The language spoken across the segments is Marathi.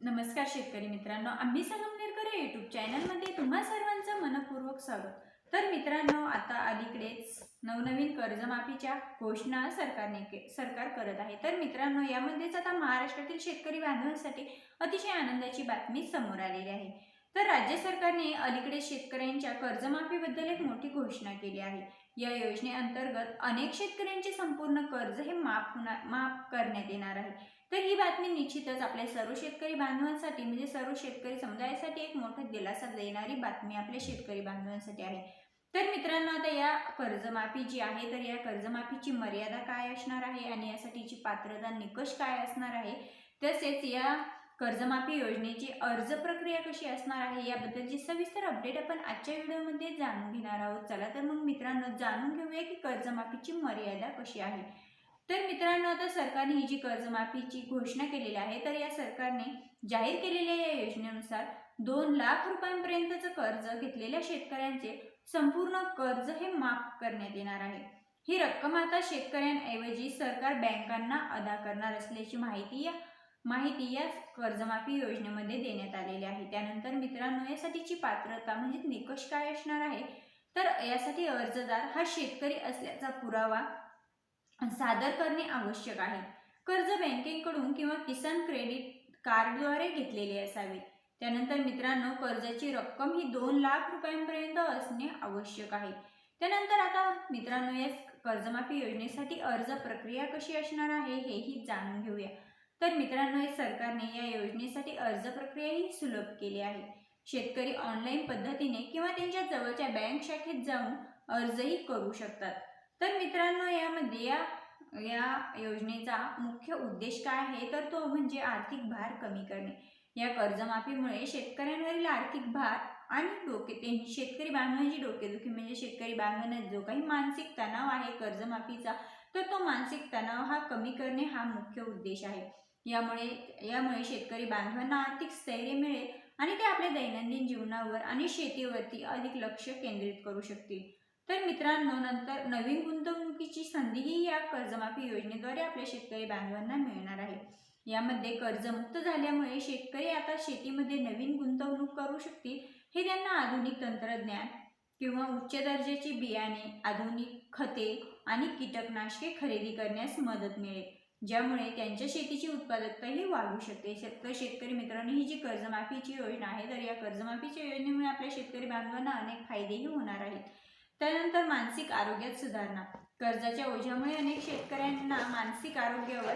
नमस्कार शेतकरी मित्रांनो आम्ही संगमनेरकर यूट्यूब चॅनलमध्ये तुम्हा सर्वांचं मनपूर्वक स्वागत. तर मित्रांनो आता अलीकडेच नवनवीन कर्जमाफीच्या घोषणा सरकारने के सरकार करत आहे. तर मित्रांनो यामध्येच आता महाराष्ट्रातील शेतकरी बांधवांसाठी अतिशय आनंदाची बातमी समोर आलेली आहे. तर राज्य सरकारने अलीकडे शेतकऱ्यांच्या कर्जमाफीबद्दल एक मोठी घोषणा केली आहे. या योजनेअंतर्गत अनेक शेतकऱ्यांचे संपूर्ण कर्ज हे माफ होणार माफ करण्यात येणार आहे. तर ही बातमी निश्चितच आपल्या सर्व शेतकरी बांधवांसाठी म्हणजे सर्व शेतकरी समुदायासाठी एक मोठा दिलासा देणारी बातमी आपल्या शेतकरी बांधवांसाठी आहे. तर मित्रांनो आता या कर्जमाफी जी आहे तर या कर्जमाफीची मर्यादा काय असणार आहे आणि यासाठीची पात्रता निकष काय असणार आहे तसेच या कर्जमाफी योजनेची अर्ज प्रक्रिया कशी असणार आहे याबद्दलची सविस्तर अपडेट आपण आजच्या व्हिडिओमध्ये जाणून घेणार आहोत. चला तर मग मित्रांनो जाणून घेऊया की कर्जमाफीची मर्यादा कशी आहे. तर मित्रांनो आता सरकारने ही जी कर्जमाफीची घोषणा केलेली आहे तर या सरकारने जाहीर केलेल्या या योजनेनुसार दोन लाख रुपयांपर्यंतचं कर्ज घेतलेल्या शेतकऱ्यांचे संपूर्ण कर्ज हे माफ करण्यात येणार आहे. ही रक्कम आता शेतकऱ्यांऐवजी सरकार बँकांना अदा करणार असल्याची माहिती या माहिती या कर्जमाफी योजनेमध्ये देण्यात आलेली आहे. त्यानंतर मित्रांनो यासाठीची पात्रता म्हणजे निकष काय असणार आहे? तर यासाठी अर्जदार हा शेतकरी असल्याचा पुरावा सादर करणे आवश्यक आहे. कर्ज बँकेकडून किंवा किसान क्रेडिट कार्डद्वारे घेतलेले असावे. त्यानंतर मित्रांनो कर्जाची रक्कम ही दोन लाख रुपयांपर्यंत असणे आवश्यक आहे. त्यानंतर आता मित्रांनो या कर्जमाफी योजनेसाठी अर्ज प्रक्रिया कशी असणार आहे हेही जाणून घेऊया. तर मित्रांनो सरकारने या योजनेसाठी अर्ज प्रक्रियाही सुलभ केली आहे. शेतकरी ऑनलाईन पद्धतीने किंवा त्यांच्या जवळच्या बँक शाखेत जाऊन अर्जही करू शकतात. तर मित्रांनो यामध्ये या या योजनेचा मुख्य उद्देश काय आहे? तर तो म्हणजे आर्थिक भार कमी करणे. या कर्जमाफीमुळे शेतकऱ्यांवरील आर्थिक भार आणि डोके त्यांची शेतकरी बांधवांची डोकेदुखी म्हणजे शेतकरी बांधवांना जो काही मानसिक तणाव आहे कर्जमाफीचा तर तो मानसिक तणाव हा कमी करणे हा मुख्य उद्देश आहे. यामुळे यामुळे शेतकरी बांधवांना आर्थिक स्थैर्य मिळेल आणि ते आपल्या दैनंदिन जीवनावर आणि शेतीवरती अधिक लक्ष केंद्रित करू शकतील. तर मित्रांनो नंतर नवीन गुंतवणुकीची संधीही या कर्जमाफी योजनेद्वारे आपल्या शेतकरी बांधवांना मिळणार आहे. यामध्ये कर्जमुक्त झाल्यामुळे शेतकरी आता शेतीमध्ये नवीन गुंतवणूक करू शकतील हे त्यांना आधुनिक तंत्रज्ञान किंवा उच्च दर्जाची बियाणे आधुनिक खते आणि कीटकनाशके खरेदी करण्यास मदत मिळेल ज्यामुळे त्यांच्या शेतीची उत्पादकताही वाढू शकते. शेतकरी शेतकरी मित्रांनो ही जी कर्जमाफीची योजना आहे तर या कर्जमाफीच्या योजनेमुळे आपल्या शेतकरी बांधवांना अनेक फायदेही होणार आहेत. त्यानंतर मानसिक आरोग्यात सुधारणा. कर्जाच्या ओझ्यामुळे अनेक शेतकऱ्यांना मानसिक आरोग्यावर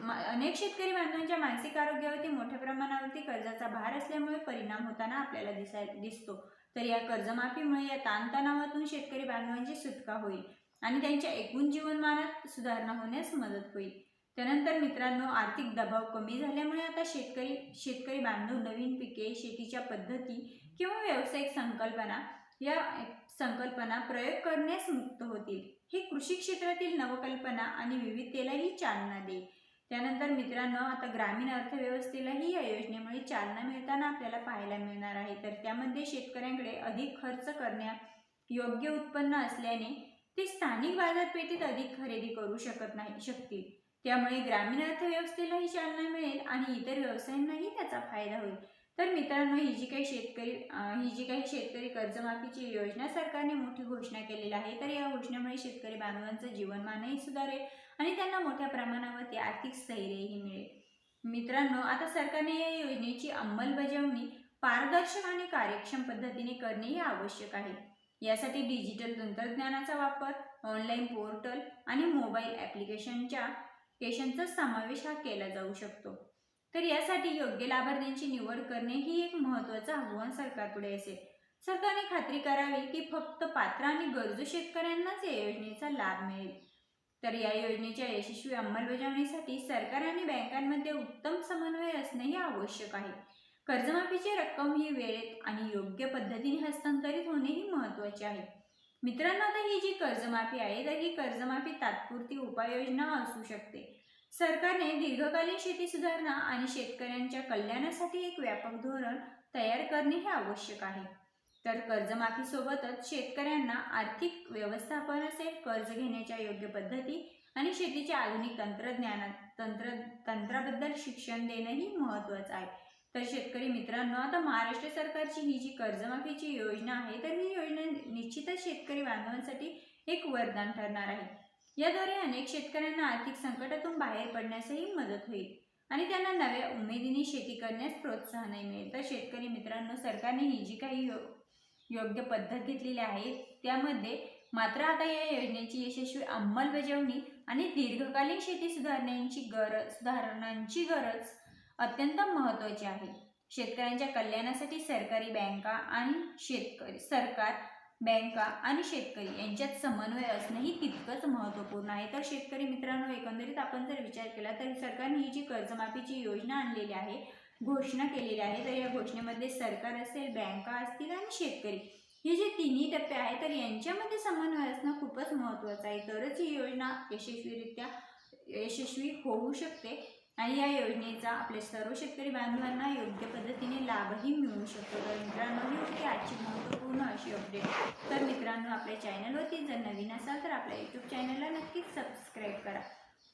मा- अनेक शेतकरी बांधवांच्या मानसिक आरोग्यावरती मोठ्या प्रमाणावरती कर्जाचा भार असल्यामुळे परिणाम होताना आपल्याला दिसाय दिसतो. तर या कर्जमाफीमुळे या ताणतणावातून शेतकरी बांधवांची सुटका होईल आणि त्यांच्या एकूण जीवनमानात सुधारणा होण्यास मदत होईल. त्यानंतर मित्रांनो आर्थिक दबाव कमी झाल्यामुळे आता शेतकरी शेतकरी बांधव नवीन पिके शेतीच्या पद्धती किंवा व्यावसायिक संकल्पना या संकल्पना प्रयोग करण्यास मुक्त होतील. ही कृषी क्षेत्रातील नवकल्पना आणि विविधतेलाही चालना देईल त्यानंतर मित्रांनो आता ग्रामीण अर्थव्यवस्थेलाही या योजनेमुळे चालना मिळताना आपल्याला पाहायला मिळणार आहे. तर त्यामध्ये शेतकऱ्यांकडे अधिक खर्च करण्या योग्य उत्पन्न असल्याने ते स्थानिक बाजारपेठेत अधिक खरेदी करू शकत नाही शकतील. त्यामुळे ग्रामीण अर्थव्यवस्थेलाही चालना मिळेल आणि इतर व्यवसायांनाही त्याचा फायदा होईल. तर मित्रांनो ही जी काही शेतकरी ही जी काही शेतकरी कर्जमाफीची योजना सरकारने मोठी घोषणा केलेली आहे तर या घोषणेमुळे शेतकरी बांधवांचं जीवनमानही सुधारेल आणि त्यांना मोठ्या प्रमाणावरती आर्थिक स्थैर्यही मिळेल. मित्रांनो आता सरकारने या योजनेची अंमलबजावणी पारदर्शक आणि कार्यक्षम पद्धतीने करणेही आवश्यक आहे. यासाठी डिजिटल तंत्रज्ञानाचा वापर ऑनलाईन पोर्टल आणि मोबाईल ॲप्लिकेशनच्या केशनचा समावेश हा केला जाऊ शकतो. तर यासाठी योग्य लाभार्थ्यांची निवड करणे ही एक महत्त्वाचं आव्हान सरकारपुढे असेल. सरकारने खात्री करावी की फक्त पात्र आणि गरजू शेतकऱ्यांनाच या योजनेचा लाभ मिळेल. तर या योजनेच्या यशस्वी अंमलबजावणीसाठी सरकार आणि बँकांमध्ये उत्तम समन्वय असणेही आवश्यक आहे. कर्जमाफीची रक्कम ही वेळेत आणि योग्य पद्धतीने हस्तांतरित होणेही महत्त्वाचे आहे. मित्रांनो आता ही जी कर्जमाफी आहे तर ही कर्जमाफी तात्पुरती उपाययोजना असू शकते. सरकारने दीर्घकालीन शेती सुधारणा आणि शेतकऱ्यांच्या कल्याणासाठी एक व्यापक धोरण तयार करणे हे आवश्यक आहे. तर कर्जमाफीसोबतच शेतकऱ्यांना आर्थिक व्यवस्थापन असेल कर्ज घेण्याच्या योग्य पद्धती आणि शेतीच्या आधुनिक तंत्रज्ञानात तंत्र तंत्राबद्दल शिक्षण देणंही महत्त्वाचं आहे. तर शेतकरी मित्रांनो आता महाराष्ट्र सरकारची ही जी कर्जमाफीची योजना आहे तर ही योजना निश्चितच शेतकरी बांधवांसाठी एक वरदान ठरणार आहे. याद्वारे अनेक शेतकऱ्यांना आर्थिक संकटातून बाहेर पडण्यासही मदत होईल आणि त्यांना नव्या उमेदीने शेती करण्यास प्रोत्साहनही मिळेल. तर शेतकरी मित्रांनो सरकारने ही जी काही यो योग्य पद्धत घेतलेली आहे त्यामध्ये मात्र आता या योजनेची यशस्वी अंमलबजावणी आणि दीर्घकालीन शेती सुधारण्यांची गरज सुधारणांची गरज अत्यंत महत्त्वाची आहे. शेतकऱ्यांच्या कल्याणासाठी सरकारी बँका आणि शेतकरी सरकार बँका आणि शेतकरी यांच्यात समन्वय असणंही तितकंच महत्त्वपूर्ण आहे. तर शेतकरी मित्रांनो एकंदरीत आपण जर विचार केला तर सरकारने ही जी कर्जमाफीची योजना आणलेली आहे घोषणा केलेली आहे तर या घोषणेमध्ये सरकार असेल बँका असतील आणि शेतकरी. हे जे तिन्ही टप्पे आहेत तर यांच्यामध्ये समन्वय असणं खूपच महत्त्वाचं आहे. तरच ही योजना यशस्वीरित्या यशस्वी होऊ शकते. आणि या योजनेचा आपल्या सर्व शेतकरी बांधवांना योग्य पद्धतीने लाभही मिळू शकतो. तर मित्रांनो ही होती आजची महत्त्वपूर्ण अशी अपडेट तर मित्रांनो आपल्या चॅनलवरती जर नवीन असाल तर आपल्या यूट्यूब चॅनलला नक्कीच सबस्क्राईब करा.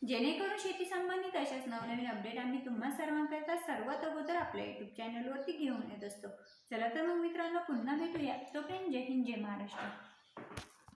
जेणेकरून शेती संबंधित अशाच नवनवीन अपडेट आम्ही तुम्हा सर्वांकरता सर्वात अगोदर आपल्या यूट्यूब चॅनलवरती घेऊन येत असतो. चला तर मग मित्रांनो पुन्हा भेटूया. तोपर्यंत जय हिंद जय महाराष्ट्र.